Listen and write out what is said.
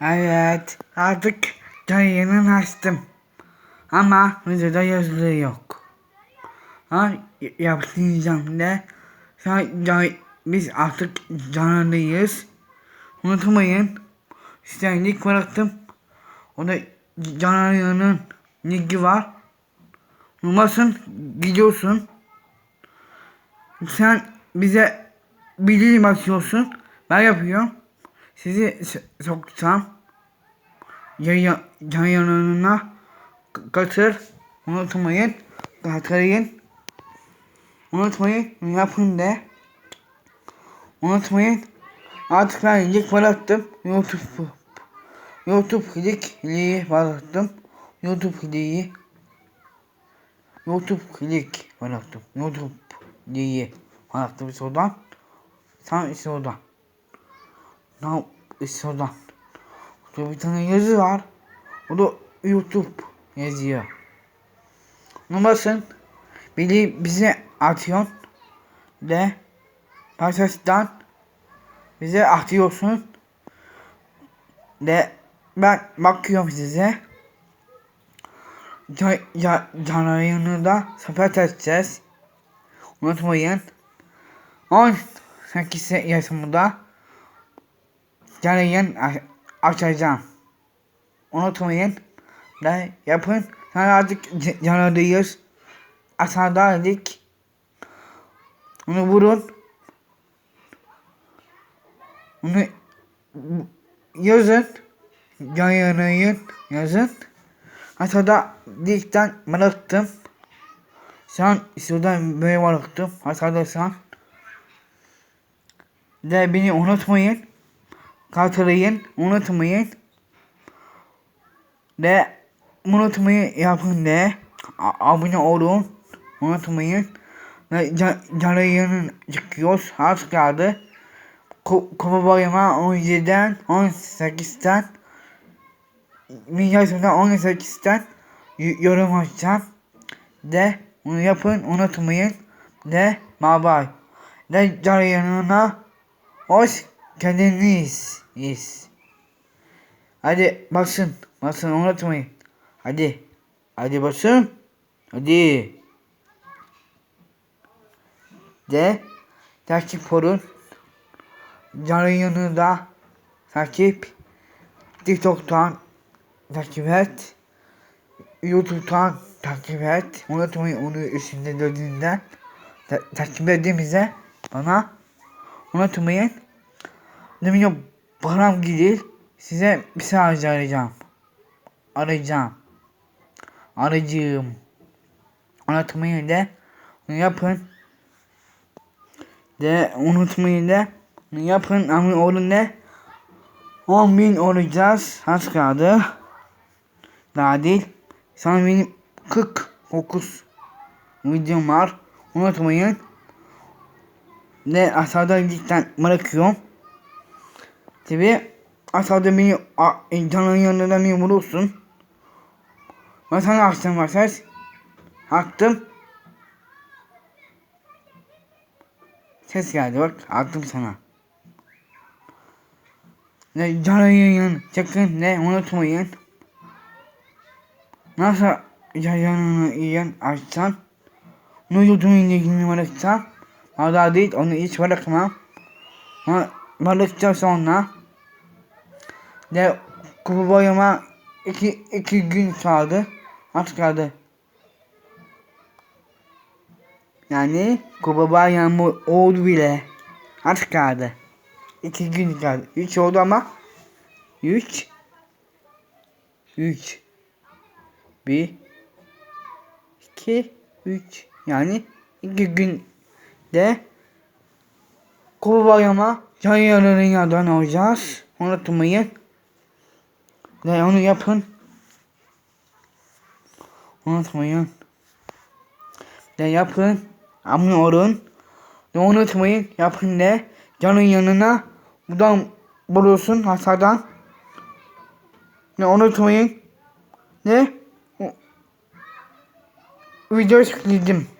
Evet, artık yayını açtım. Ama videoda yazılı yok. Ha, y- yapmayacağım de. Biz artık canlıyız. Unutmayın. Size link bıraktım. O da canlının linki var. Numarasın gidiyorsun. Sen bize bildirim atıyorsun. Ben yapıyorum. Sizi soksam yayın yayınlarına k- katır. Unutmayın. Hatırlayın. Unutmayın. Yapın de. Unutmayın. Artık ben link bıraktım. YouTube YouTube linkliği bıraktım. YouTube linkliği YouTube klik bıraktım. YouTube diye bıraktım sorudan. Tam sorudan. Tam sorudan. Burada bir tane yazı var. O da YouTube yazıyor. Ona basın. Bili bize atıyor. De Parsas'tan bize atıyorsun. De ben bakıyorum size. Ya, ya, canlı da sohbet edeceğiz. Unutmayın. 18 yaşımda a- açacağım. Unutmayın. Da yapın. Sen artık canlıyız. Aşağıda link. Onu vurun. Onu yazın. Yayınlayın. Yazın. Aşağıda linkten bıraktım. Sen şuradan böyle bıraktım. Aşağıda sen. De beni unutmayın. Katırayın. Unutmayın. De unutmayın yapın de. A- abone olun. Unutmayın. Ve ca- canlı yayının çıkıyoruz. Az kaldı. Ku- Kupa bayıma 17'den 18'den Milyasında 18'den y- yorum açacağım. De bunu yapın unutmayın. De bye bye. De canlı yanına hoş geldiniz. Yes. Hadi basın. Basın unutmayın. Hadi. Hadi basın. Hadi. De takip olun. Canlı yanında takip. TikTok'tan takip et. YouTube'dan takip et. Unutmayın onu üstünde dördüğünden ta- takip edin bize. Bana. Unutmayın. Demin param gelir. Size bir sadece arayacağım. Arayacağım. Arayacağım. Unutmayın de. Bunu yapın. De unutmayın. Bunu yapın ama olun de. 10 bin olacağız. Az kaldı. Daha değil. Sana benim 49 videom var. Unutmayın. Ne aşağıda linkten bırakıyorum. Tabi aşağıda beni canın yanında beni bulursun. Ben sana açtım mesaj. Attım. Ses geldi bak attım sana. Ne canlı yayın çıkın ne unutmayın. Nasıl yayınını yiyen açsan. YouTube'un ilgini bıraksan. Hala değil onu hiç bırakmam. Ama bırakacağım sonra. De kupa boyama iki, iki gün kaldı. Az. Yani kupa bayramı oldu bile. Az kaldı. İki gün kaldı. Üç oldu ama. Üç. Üç. Bir. iki, Üç. Yani iki günde Kupa bayama yayınların yanından olacağız. Unutmayın. Ve onu yapın. Unutmayın. De yapın. Abone olun. De unutmayın. Yapın de. Canın yanına. Buradan bulursun aşağıdan. Ne unutmayın. Ne? Video çekildim.